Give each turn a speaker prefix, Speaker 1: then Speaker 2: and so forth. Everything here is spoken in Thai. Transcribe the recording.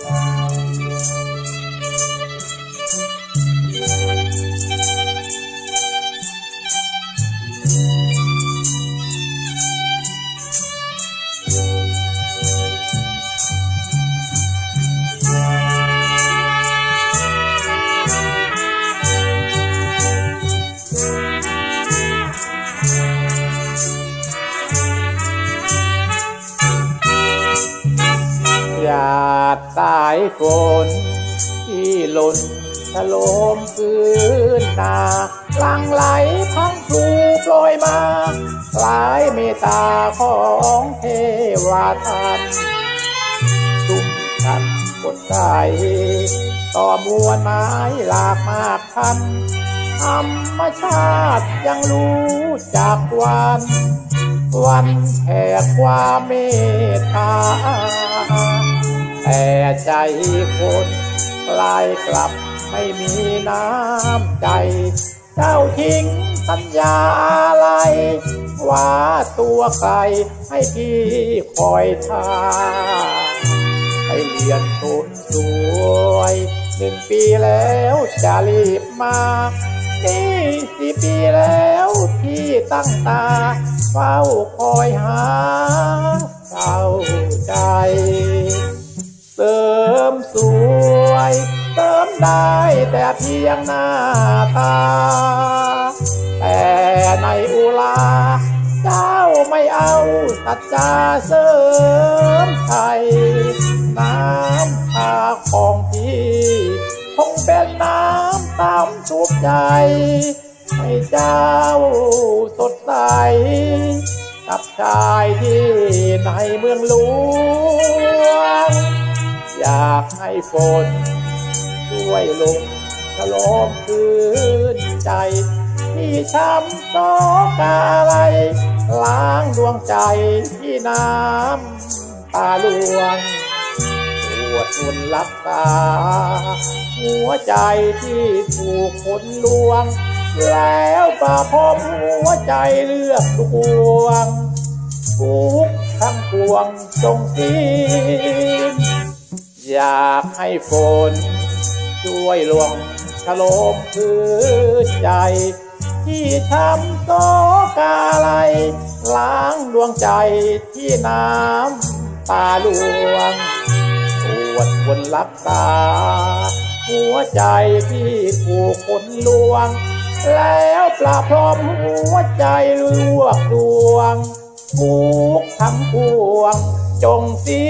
Speaker 1: หย ดสายฝน ที่หล่นถลมพื้นนาหลังไหลพังพลูโปรยมาหลายเมตตาของเทวาทันชุ่มชันกดใจต่อมวลไม้หลากมากพันธรรมชาติยังรู้จักวัน วันแห่ความเมตตา แต่ใจคนกลายกลับไม่มีน้ำใจ เจ้าทิ้งสัญญาอะไร ว่าตัวใครให้พี่คอยทาให้เรียนชมสวยหนึ่งปีแล้วจะรีบมานี่สี่ปีแล้วที่ตั้งตา เฝ้าคอยหาเศร้าใจ เสริมสวยเสริมได้แต่เพียงหน้าตา แต่ในอุลา เจ้าไม่เอาสัจจาเสริมไทยน้ำตาของพี่คงเป็นน้ำตามชุบใจ ให้เจ้าสดใสกับชายที่ในเมืองหลวง อยากให้ฝนช่วยลงฉลมคืนใจ ที่ช้ำต่อกาอะไรล้างดวงใจที่น้ำตาลวงปวดทุนรักษาหัวใจที่ถูกคนลวง แล้วป่าพรมหัวใจเลือกดวงทุกทั้งปวงจงสิ้น อยากให้ฝนช่วยลวงฉลมพื้นใจ ที่ช้ำโตกาไหลล้างดวงใจที่น้ำตาหลวงปวดคนรักษาหัวใจที่ถูกคนลวง แล้วปลาพร้อมหัวใจลวกดวงทุกทั้งปวง จงสี